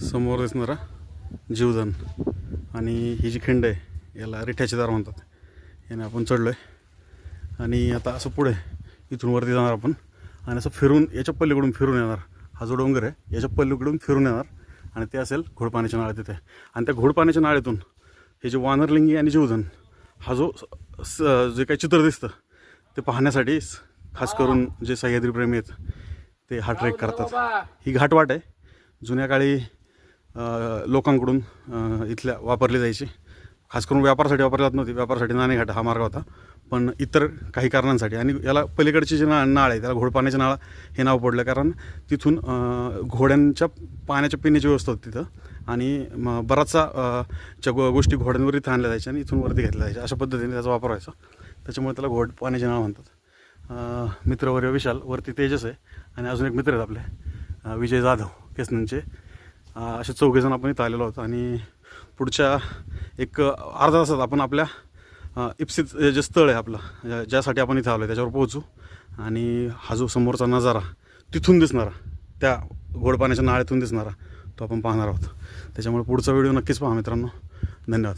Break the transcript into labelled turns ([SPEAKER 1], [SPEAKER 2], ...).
[SPEAKER 1] समोर दिसणारा जीवधन आणि ही जी खिंड आहे याला रिठ्याचे दार म्हणतात. याने आपण चढलो आहे आणि आता असं पुढे इथून वरती जाणार आपण. आणि असं फिरून याच्या पल्लीकडून फिरून येणार. हा जो डोंगर आहे याच्या पल्लीकडून फिरून येणार. आणि ते असेल घोडपाण्याच्या नाळ्यात तिथे आणि त्या घोडपाण्याच्या नाळ्यातून हे जे वानरलिंगी आणि जीवधन हा जो स- जे काही चित्र दिसतं ते पाहण्यासाठी खास करून जे सह्याद्री प्रेमी आहेत ते हा ट्रेक करतात. ही घाटवाट आहे. जुन्या काळी लोकांकडून इथल्या वापरली जायची. खास करून व्यापारासाठी वापरली जात नव्हती. व्यापारासाठी नाणेघाट हा मार्ग होता. पण इतर काही कारणांसाठी. आणि याला पलीकडची जी ना नाळ आहे त्याला घोडपाण्याचे नाळा हे नाव पडलं. कारण तिथून घोड्यांच्या पाण्याच्या पिण्याची व्यवस्था होती तिथं. आणि मग बराचसा ज्या च्या गो गोष्टी घोड्यांवर इथं आणल्या जायच्या आणि इथून वरती घेतल्या जायच्या. अशा पद्धतीने त्याचा वापर व्हायचा. त्याच्यामुळे त्याला घोड पाण्याचे नाव म्हणतात. मित्रवर्य विशाल वरती तेजस आहे. आणि अजून एक मित्र आहेत आपले. विजय जाधव केसनंचे. असे चौघेजण आपण इथं आलेलो आहोत आणि पुढच्या एक अर्धा तासात आपण आपल्या इप्सित जे स्थळ आहे आपलं ज्या- ज्यासाठी आपण इथं आलो आहे त्याच्यावर पोहोचू. आणि हा जो समोरचा नजारा तिथून दिसणारा त्या घोडपाण्याच्या नाळ्यातून दिसणारा तो आपण पाहणार आहोत. त्याच्यामुळे पुढचा व्हिडिओ नक्कीच पहा मित्रांनो. धन्यवाद.